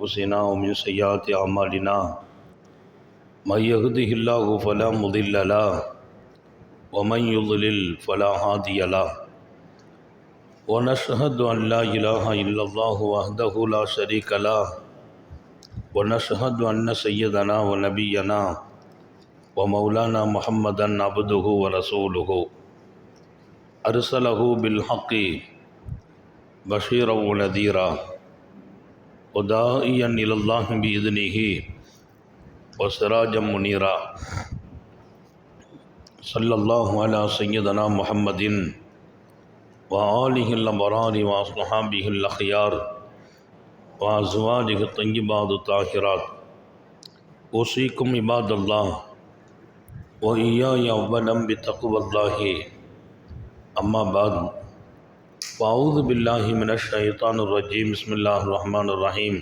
أنفسنا ومن سيئات أعمالنا من يهده الله فلا مضل له ومن يضلل فلا هادي له ونشهد أن لا إله إلا الله وحده لا شريك له ونشهد أن سيدنا ونبينا ومولانا محمدا عبده ورسوله أرسله بالحق بشيرا ونذيرا ادائی اللہ بزنی ہی و سراج منیرا۔ صلی اللہ علیہ سیدنا محمد و علیہ البران و صحابہ الخیار و ازواج طیبات طاہرات وسیکم عباد اللہ و ایا یا ولم بتقو اللہ۔ اما بعد۔ فأعوذ بالله من الشيطان الرجيم بسم الله الرحمن الرحيم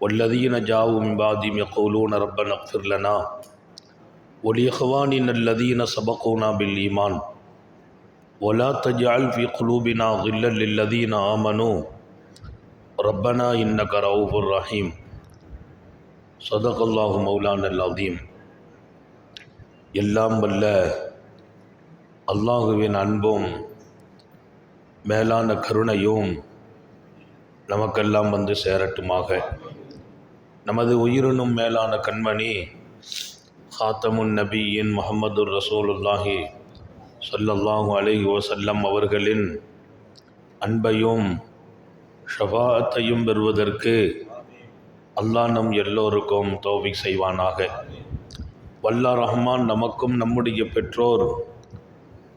والذين جاءوا من بعدهم يقولون ربنا اغفر لنا ولإخواننا الذين سبقونا بالإيمان ولا تجعل في قلوبنا غلا للذين آمنوا ربنا إنك رؤوف رحيم صدق الله مولانا العظيم எல்லாம் வல்ல அல்லாஹுவின் அன்பும் மேலான கருணையும் நமக்கெல்லாம் வந்து சேரட்டுமாக. நமது உயிரினும் மேலான கண்மணி ஹாத்தமுன் நபியின் முகமது ரசூலுல்லாஹி சொல்லல்லாஹு அலை வசல்லம் அவர்களின் அன்பையும் ஷபாத்தையும் பெறுவதற்கு அல்லாஹ் நம் எல்லோருக்கும் தோவி செய்வானாக. வல்லா ரஹ்மான் நமக்கும் நம்முடைய பெற்றோர்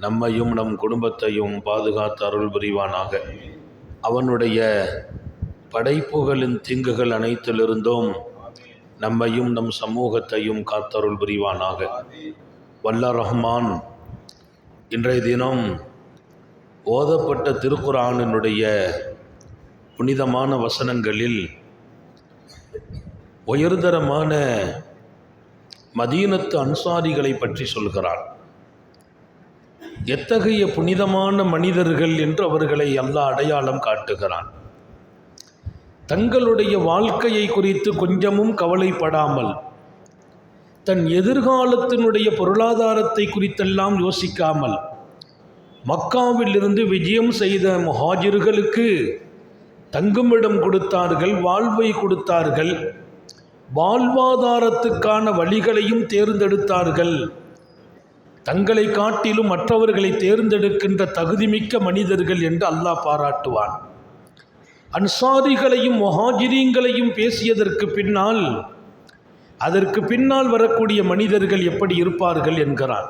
நம்மையும் நம் குடும்பத்தையும் பாதுகாத்து அருள் புரிவானாக. அவனுடைய படைப்புகளின் தீங்குகள் அனைத்திலிருந்தும் நம்மையும் நம் சமூகத்தையும் காத்தருள் புரிவானாக. வல்ல ரஹ்மான் இன்றைய தினம் ஓதப்பட்ட திருக்குறானினுடைய புனிதமான வசனங்களில் உயர்தரமான மதீனத்து அன்சாரிகளை பற்றி சொல்கிறான் எத்தகைய புனிதமான மனிதர்கள் என்று அவர்களை அல்லாஹ் அடையாளம் காட்டுகிறான். தங்களுடைய வாழ்க்கையை குறித்து கொஞ்சமும் கவலைப்படாமல் தன் எதிர்காலத்தினுடைய பொருளாதாரத்தை குறித்தெல்லாம் யோசிக்காமல் மக்காவிலிருந்து விஜயம் செய்த முஹாஜிர்களுக்கு தங்குமிடம் கொடுத்தார்கள் வாழ்வை கொடுத்தார்கள் வாழ்வாதாரத்துக்கான வழிகளையும் தேர்ந்தெடுத்தார்கள். தங்களை காட்டிலும் மற்றவர்களை தேர்ந்தெடுக்கின்ற தகுதிமிக்க மனிதர்கள் என்று அல்லாஹ் பாராட்டுவான். அன்சாரிகளையும் மொஹாஜிரீங்களையும் பேசியதற்கு பின்னால் அதற்கு பின்னால் வரக்கூடிய மனிதர்கள் எப்படி இருப்பார்கள் என்கிறான்.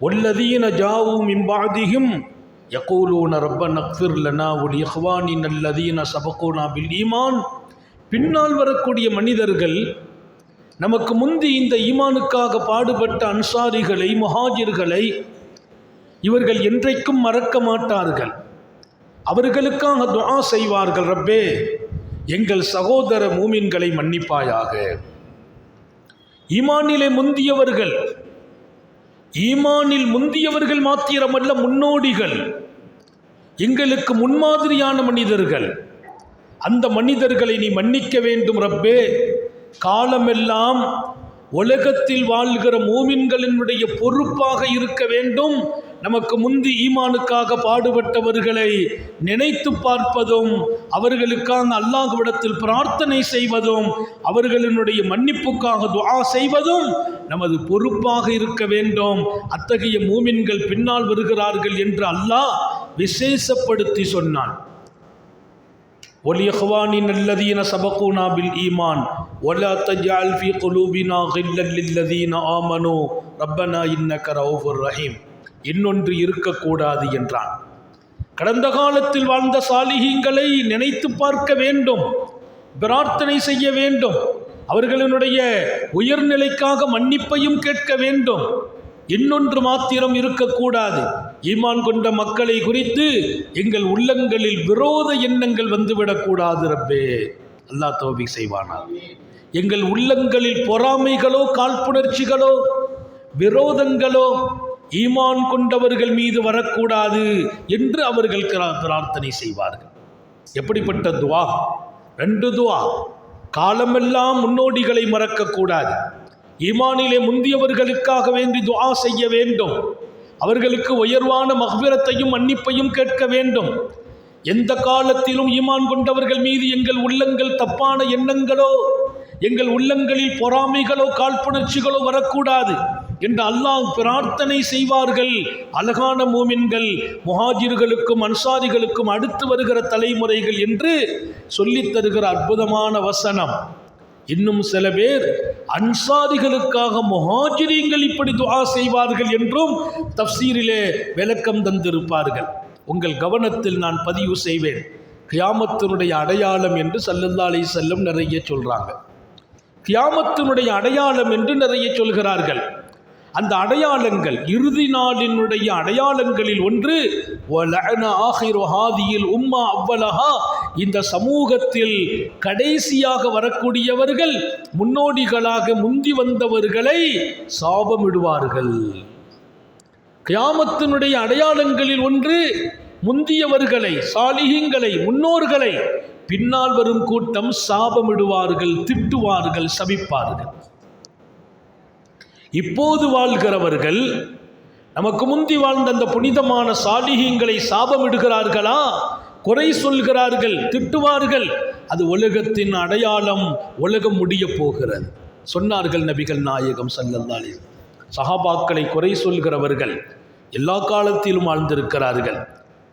ஒல்லதீன ஜாவும் இம்பாதியும் யகூலூன ரப்ப அக்ஃபிர் லனா உல் இஹ்வானின் அல்லதீன சபகோனா பில் ஈமான். பின்னால் வரக்கூடிய மனிதர்கள் நமக்கு முந்தி இந்த ஈமானுக்காக பாடுபட்ட அன்சாரிகளை முஹாஜிர்களை இவர்கள் என்றைக்கும் மறக்க மாட்டார்கள். அவர்களுக்காக துவா செய்வார்கள் ரப்பே. எங்கள் சகோதர மூமின்களை மன்னிப்பாயாக. ஈமானிலே முந்தியவர்கள் ஈமானில் முந்தியவர்கள் மாத்திரமல்ல முன்னோடிகள் எங்களுக்கு முன்மாதிரியான மனிதர்கள். அந்த மனிதர்களை நீ மன்னிக்க வேண்டும் ரப்பே. காலமெல்லாம் உலகத்தில் வாழ்கிற மூமின்களினுடைய பொறுப்பாக இருக்க வேண்டும். நமக்கு முந்தி ஈமானுக்காக பாடுபட்டவர்களை நினைத்து பார்ப்பதும் அவர்களுக்காக அல்லாஹ்விடத்தில் பிரார்த்தனை செய்வதும் அவர்களினுடைய மன்னிப்புக்காக துவா செய்வதும் நமது பொறுப்பாக இருக்க வேண்டும். அத்தகைய மூமின்கள் பின்னால் வருகிறார்கள் என்று அல்லாஹ் விசேஷப்படுத்தி சொன்னான். ولإخواننا الذين سبقونا بالإيمان ولا تجعل في قلوبنا غلا للذين آمنوا ربنا إنك رؤوف رحيم இன்னொன்று இருக்கக்கூடாது என்றான் கடந்த காலத்தில் வாழ்ந்த சாலிகங்களை நினைத்து பார்க்க வேண்டும் பிரார்த்தனை செய்ய வேண்டும் அவர்களினுடைய உயர்நிலைக்காக மன்னிப்பையும் கேட்க வேண்டும் இன்னொன்று மாத்திரம் இருக்கக்கூடாது ஈமான் கொண்ட மக்களை குறித்து எங்கள் உள்ளங்களில் விரோத எண்ணங்கள் வந்துவிடக்கூடாது ரப்பே. அல்லாஹ் தோபி செய்வானா. எங்கள் உள்ளங்களில் பொறாமைகளோ காழ்ப்புணர்ச்சிகளோ விரோதங்களோ ஈமான் கொண்டவர்கள் மீது வரக்கூடாது என்று அவர்கள் பிரார்த்தனை செய்வார்கள். எப்படிப்பட்ட துவா? ரெண்டு துவா. காலமெல்லாம் முன்னோடிகளை மறக்கக்கூடாது. ஈமானிலே முந்தியவர்களுக்காக வேண்டி துவா செய்ய வேண்டும். அவர்களுக்கு உயர்வான மகபிரத்தையும் மன்னிப்பையும் கேட்க வேண்டும். எந்த காலத்திலும் ஈமான் கொண்டவர்கள் மீது எங்கள் உள்ளங்கள் தப்பான எண்ணங்களோ எங்கள் உள்ளங்களில் பொறாமைகளோ காழ்ப்புணர்ச்சிகளோ வரக்கூடாது என்று அல்லாஹ் பிரார்த்தனை செய்வார்கள். அழகான மூமின்கள் முஹாஜிர்களுக்கும் அன்சாரிகளுக்கும் அடுத்து வருகிற தலைமுறைகள் என்று சொல்லித் தருகிற அற்புதமான வசனம். இன்னும் சில பேர் அன்சாரிகளுக்காக முஹாஜிரீங்கள் இப்படி துவா செய்வார்கள் என்றும் தப்சீரிலே விளக்கம் தந்திருப்பார்கள். உங்கள் கவனத்தில் நான் பதிவு செய்வேன். கியாமத்தினுடைய அடையாளம் என்று சல்லல்லா செல்லும் செல்லம் நிறைய சொல்கிறாங்க கியாமத்தினுடைய அடையாளம் என்று நிறைய சொல்கிறார்கள். அந்த அடையாளங்கள் இறுதி நாளினுடைய அடையாளங்களில் ஒன்று "வலஅன ஹாதியில் உம்மா அவ்வலஹா இந்த சமூகத்தில் கடைசியாக வரக்கூடியவர்கள் முன்னோடிகளாக முந்தி வந்தவர்களை சாபமிடுவார்கள். கியாமத்தினுடைய அடையாளங்களில் ஒன்று முந்தியவர்களை சாலிகங்களை முன்னோர்களை பின்னால் வரும் கூட்டம் சாபமிடுவார்கள் திட்டுவார்கள் சபிப்பார்கள். இப்போது வாழ்கிறவர்கள் நமக்கு முந்தி வாழ்ந்த அந்த புனிதமான சாலிகங்களை சாபமிடுகிறார்களா? குறை சொல்கிறார்கள் திட்டுவார்கள். அது உலகத்தின் அடையாளம் உலகம் முடிய போகிறது. சொன்னார்கள் நபிகள் நாயகம் சல்லல்லாலே சஹாபாக்களை குறை சொல்கிறவர்கள் எல்லா காலத்திலும் வாழ்ந்திருக்கிறார்கள்.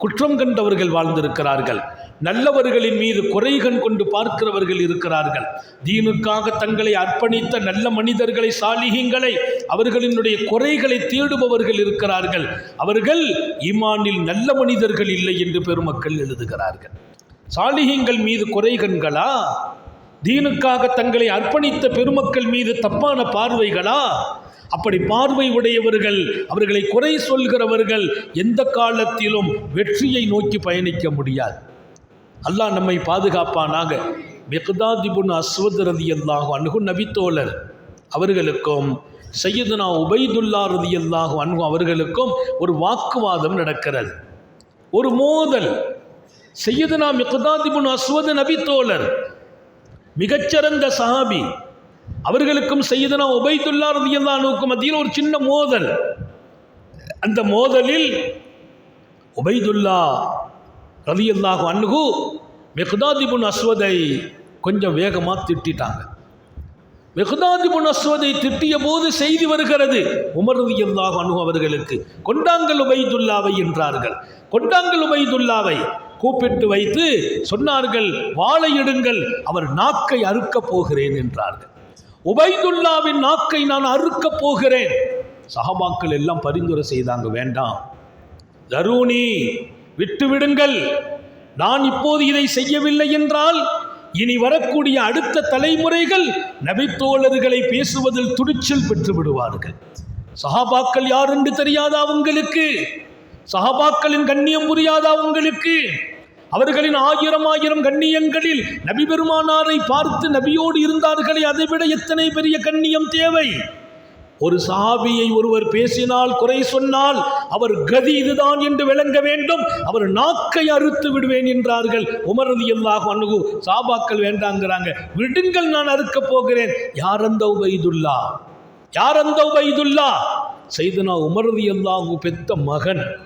குற்றம் கண்டவர்கள் வாழ்ந்திருக்கிறார்கள். நல்லவர்களின் மீது குறைகண் கொண்டு பார்க்கிறவர்கள் இருக்கிறார்கள். தீனுக்காக தங்களை அர்ப்பணித்த நல்ல மனிதர்களை சாலிகங்களை அவர்களினுடைய குறைகளை தேடுபவர்கள் இருக்கிறார்கள். அவர்கள் ஈமானில் நல்ல மனிதர்கள் இல்லை என்று பெருமக்கள் எழுதுகிறார்கள். சாலிகங்கள் மீது குறைகண்களா தீனுக்காக தங்களை அர்ப்பணித்த பெருமக்கள் மீது தப்பான பார்வைகளா? அப்படி பார்வை உடையவர்கள் அவர்களை குறை சொல்கிறவர்கள் எந்த காலத்திலும் வெற்றியை நோக்கி பயணிக்க முடியாது. அல்லாஹ் நம்மை பாதுகாப்பானாக. மெகதாதிபுன் அஸ்வத் ரதி அல்லாஹு அணுகு நபித்தோழர் அவர்களுக்கும் சையதுனா உபைதுல்லா ரதி அல்லாஹு அன்ஹு அவர்களுக்கும் ஒரு வாக்குவாதம் நடக்கிறது. ஒரு மோதல். சையதுனா மிக்தாதிபுன் அஸ்வத் நபித்தோழர் மிகச்சிறந்த சஹாபி அவர்களுக்கும் செய்தனா உபைதுல்லா ரதி மத்தியில் ஒரு சின்ன மோதல். அந்த மோதலில் உபைதுல்லா ரலியல்லாஹு அன்ஹு மெஹ்தாதிபுன் அஸ்வதை கொஞ்சம் வேகமாக திட்டிட்டாங்க. மெஹ்தாதிபுன் அஸ்வதை திட்டிய போது செய்தி வருகிறது. உமர் ரலியல்லாஹு அன்ஹு அவர்களுக்கு கொண்டாங்கள் உபைதுல்லாவை என்றார்கள். கொண்டாங்கள் உபைதுல்லாவை கூப்பிட்டு வைத்து சொன்னார்கள் வாழை எடுங்கள் அவர் நாக்கை அறுக்கப் போகிறேன் என்றார்கள். உபைதுல்லாவின் நாக்கை நான் அறுக்கப் போகிறேன். சஹாபாக்கள் எல்லாம் பரிந்துரை செய்தாங்க வேண்டாம். தருணி விட்டுவிடுங்கள் நான் இப்போது இதை செய்யவில்லை என்றால் இனி வரக்கூடிய அடுத்த தலைமுறைகள் நபித்தோழர்களை பேசுவதில் துணிச்சல் பெற்று விடுவார்கள். சஹாபாக்கள் யார் என்று தெரியாதா உங்களுக்கு? சஹாபாக்களின் கண்ணியம் புரியாதா உங்களுக்கு? அவர்களின் ஆயிரம் ஆயிரம் கண்ணியங்களில் நபி பெருமானாரை பார்த்து நபியோடு இருந்தார்களே அதைவிட எத்தனை பெரிய கண்ணியம் தேவை? ஒரு சாபியை ஒருவர் பேசினால் குறை சொன்னால் அவர் கதி இதுதான் என்று விளங்க வேண்டும் அவர் நாக்கை அறுத்து விடுவேன் என்றார்கள். உமரது எல்லாக அணுகு சாபாக்கள் வேண்டாங்கிறாங்க. விடுங்கள் நான் அறுக்கப் போகிறேன். யார் அந்த உபைதுல்லா? யார் அந்த உபைதுல்லா? செய்தனா உமரது எல்லாகு பெத்த மகன்.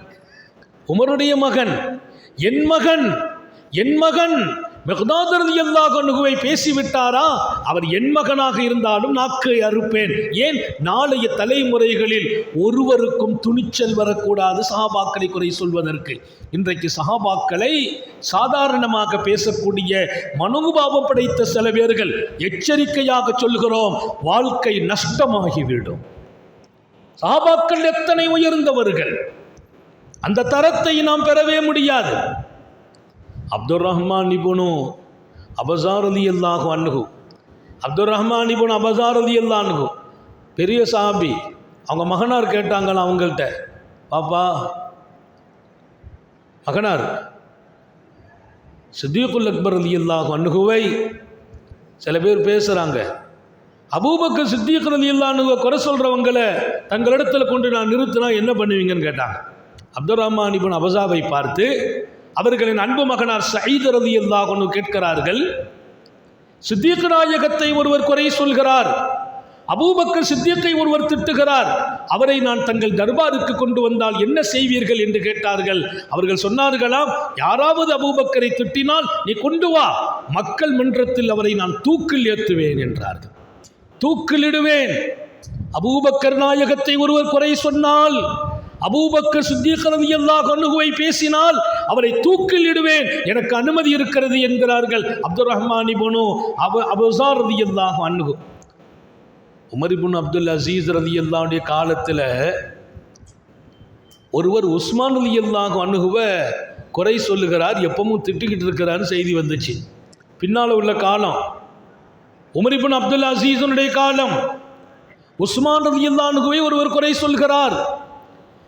உமருடைய மகன் என் மகன் என் மகன். மெகதாதரதி எல்லா அணுகுவை பேசிவிட்டாரா? அவர் என் மகனாக இருந்தாலும் நாக்கை அறுப்பேன். ஏன்? நாளைய தலைமுறைகளில் ஒருவருக்கும் துணிச்சல் வரக்கூடாது சஹாபாக்களை குறை சொல்வதற்கு. இன்றைக்கு சஹாபாக்களை சாதாரணமாக பேசக்கூடிய மனோபாவம் படைத்த சில பேர்கள் எச்சரிக்கையாக சொல்கிறோம் வாழ்க்கை நஷ்டமாகிவிடும். சஹாபாக்கள் எத்தனை உயர்ந்தவர்கள்? அந்த தரத்தை நாம் பெறவே முடியாது. அப்துல் ரஹ்மான் நிபுணு அபசார் அலி அல்லாஹு அன்ஹு. அப்துல் ரஹ்மான் நிபுணு அபசாரதி எல்லானுக்கும் பெரிய சாபி. அவங்க மகனார் கேட்டாங்களா அவங்கள்ட்ட. பாப்பா மகனார் சித்திகுல் அக்பர் அலி அல்லாஹ் அணுகுவை சில பேர் பேசுகிறாங்க அபூபக்கர் சித்திக் அலி அல்லாஹ் குறை சொல்கிறவங்களை தங்களிடத்தில் கொண்டு நான் நிறுத்தினா என்ன பண்ணுவீங்கன்னு கேட்டாங்க. அப்துல் ரஹ்மான் இபுன் அபசாவை பார்த்து அவர்களின் அன்பு மகனார் சயீத் ரதி அல்லாஹ் கேட்கிறார்கள் சித்திக் நாயகத்தை ஒருவர் குறை சொல்கிறார் அபூபக்கர் சித்தியத்தை ஒருவர் திட்டுகிறார் அவரை நான் தங்கள் தர்பாருக்கு கொண்டு வந்தால் என்ன செய்வீர்கள்? என்று கேட்டார்கள். அவர்கள் சொன்னார்களாம் யாராவது அபூபக்கரை திட்டினால் நீ கொண்டு வா மக்கள் மன்றத்தில் அவரை நான் தூக்கில் ஏற்றுவேன் என்றார்கள். தூக்கிலிடுவேன் அபூபக்கர் நாயகத்தை ஒருவர் குறை சொன்னால் அபூபக்க சித்திகரதி எல்லா கண்ணுகுவை பேசினால் அவரை தூக்கில் இடுவேன். எனக்கு அனுமதி இருக்கிறது என்கிறார்கள் அப்துல் ரஹ்மான் இபனு அவ அபுசார் ரதி அல்லாஹ் அணுகு உமரிபுன் அப்துல் அசீஸ் ரதி எல்லாவுடைய காலத்தில் ஒருவர் உஸ்மான் ரதி அல்லாஹ் அணுகுவ குறை சொல்லுகிறார் எப்பவும் திட்டுக்கிட்டு இருக்கிறான்னு செய்தி வந்துச்சு. பின்னால் உள்ள காலம். உமரிபுன் அப்துல் அசீஸனுடைய காலம். உஸ்மான் ரதி அல்லாஹுவை ஒருவர் குறை சொல்கிறார்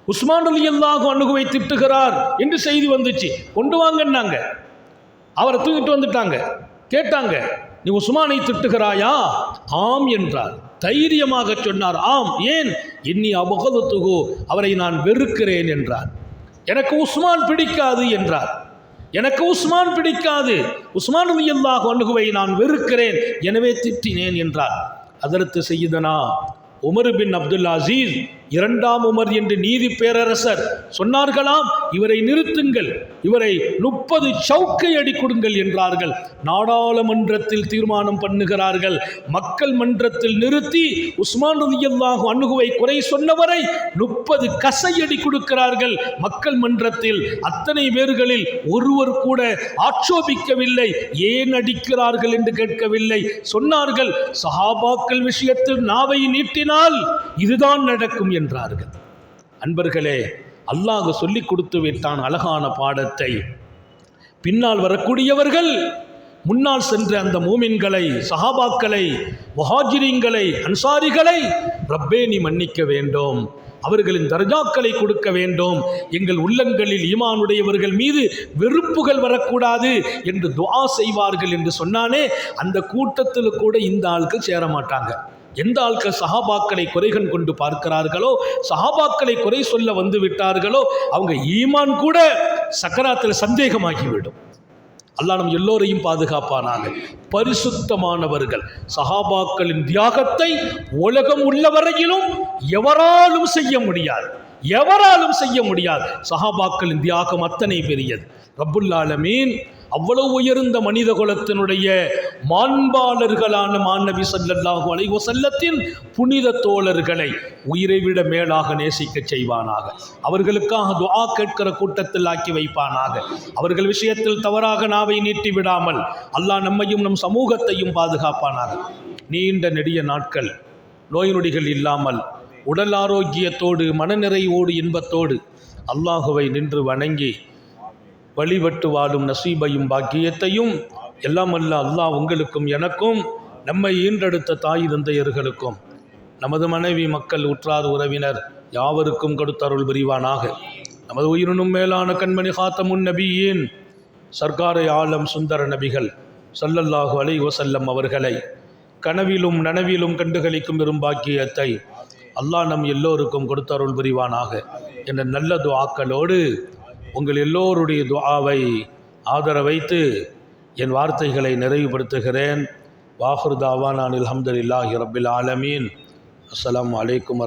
உஸ்மான் அலி அல்லாஹும் அணுகுவை திட்டுகிறார் என்று செய்தி வந்துச்சு. கொண்டு வாங்கன்னாங்க. அவரை தூக்கிட்டு வந்துட்டாங்க. கேட்டாங்க நீ உஸ்மானை திட்டுகிறாயா? ஆம் என்றார். தைரியமாக சொன்னார் ஆம் ஏன்? இன்னி அபகதத்துகு அவரை நான் வெறுக்கிறேன் என்றார். எனக்கு உஸ்மான் பிடிக்காது என்றார். எனக்கு உஸ்மான் பிடிக்காது. உஸ்மான் ரதி அணுகுவை நான் வெறுக்கிறேன். எனவே திட்டினேன் என்றார். அதற்கு செய்யுதனா உமர் பின் அப்துல் அசீஸ் இரண்டாம் உமர் என்று நீதி பேரரசர் சொன்னார்களாம் இவரை நிறுத்துங்கள் இவரை முப்பது சவுக்கை அடி கொடுங்கள் என்றார்கள். நாடாளுமன்றத்தில் தீர்மானம் பண்ணுகிறார்கள். மக்கள் மன்றத்தில் நிறுத்தி உஸ்மான் ரதியல்லாஹு அணுகுவை குறை சொன்னவரை முப்பது கசையடி கொடுக்கிறார்கள். மக்கள் மன்றத்தில் அத்தனை பேர்களில் ஒருவர் கூட ஆட்சோபிக்கவில்லை ஏன் அடிக்கிறார்கள் என்று கேட்கவில்லை. சொன்னார்கள் சஹாபாக்கள் விஷயத்தில் நாவை நீட்டினால் இதுதான் நடக்கும் என்றார்கள். அன்பர்களே அல்லாஹ் சொல்லி கொடுத்து விட்டான் அழகான பாடத்தை. பின்னால் வரக்கூடியவர்கள் முன்னால் சென்ற அந்த மூமின்களை சஹாபாக்களை முஹாஜிரிங்களை அன்சாரிகளை ரப்பே நீ மன்னிக்க வேண்டும். அவர்களின் தர்ஜாக்களை கொடுக்க வேண்டும். எங்கள் உள்ளங்களில் ஈமானுடையவர்கள் மீது வெறுப்புகள் வரக்கூடாது என்று துவா செய்வார்கள் என்று சொன்னானே அந்த கூட்டத்தில் கூட இந்த ஆளுக்கு சேர மாட்டாங்க எந்த ஆட்கள் சஹாபாக்களை குறைகன் கொண்டு பார்க்கிறார்களோ சஹாபாக்களை குறை சொல்ல வந்து விட்டார்களோ அவங்க ஈமான் கூட சக்கராத்தில் சந்தேகமாகிவிடும். அல்லாஹ் நம் எல்லோரையும் பாதுகாப்பானாங்க பரிசுத்தமானவர்கள் சஹாபாக்களின் தியாகத்தை உலகம் உள்ளவரையிலும் எவராலும் செய்ய முடியாது. எவராலும் செய்ய முடியாது. சஹாபாக்களின் தியாகம் அத்தனை பெரியது. ரபுல்லாலமீன் அவ்வளவு உயர்ந்த மனித குலத்தினுடைய மாண்பாளர்களான மாநபி சல்லல்லாஹு அலைவோ செல்லத்தின் புனித தோழர்களை உயிரை விட மேலாக நேசிக்க செய்வானாக. அவர்களுக்காக துவா கேட்கிற கூட்டத்தில் ஆக்கி வைப்பானாக. அவர்கள் விஷயத்தில் தவறாக நாவை நீட்டி விடாமல் அல்லாஹ் நம்மையும் நம் சமூகத்தையும் பாதுகாப்பானாக. நீண்ட நெடிய நாட்கள் நோய் நொடிகள் இல்லாமல் உடல் ஆரோக்கியத்தோடு மனநிறைவோடு இன்பத்தோடு அல்லாஹுவை நின்று வணங்கி வழிபட்டு வாழும் நசீபையும் பாக்கியத்தையும் எல்லாம் அல்ல அல்லாஹ் உங்களுக்கும் எனக்கும் நம்மை ஈன்றெடுத்த தாய் தந்தையர்களுக்கும். நமது மனைவி மக்கள் உற்றார் உறவினர் யாவருக்கும் கொடுத்தருள் புரிவானாக. நமது உயிரினும் மேலான கண்மணி காத்தமுன் நபியின் சர்க்காரை ஆலம் சுந்தர நபிகள் சல்லல்லாஹு அலை வசல்லம் அவர்களை கனவிலும் நனவிலும் கண்டுகளிக்கும் விரும்பாக்கியத்தை அல்லாஹ் நம் எல்லோருக்கும் கொடுத்தருள் புரிவானாக. என்ற நல்ல துஆக்களோடு உங்கள் எல்லோருடைய துவாவை ஆதர வைத்து என் வார்த்தைகளை நிறைவுபடுத்துகிறேன். வாஹுர் நான் அல்ஹம்துலில்லாஹி ரபில் ஆலமீன். அஸ்லாம் வலைக்கம்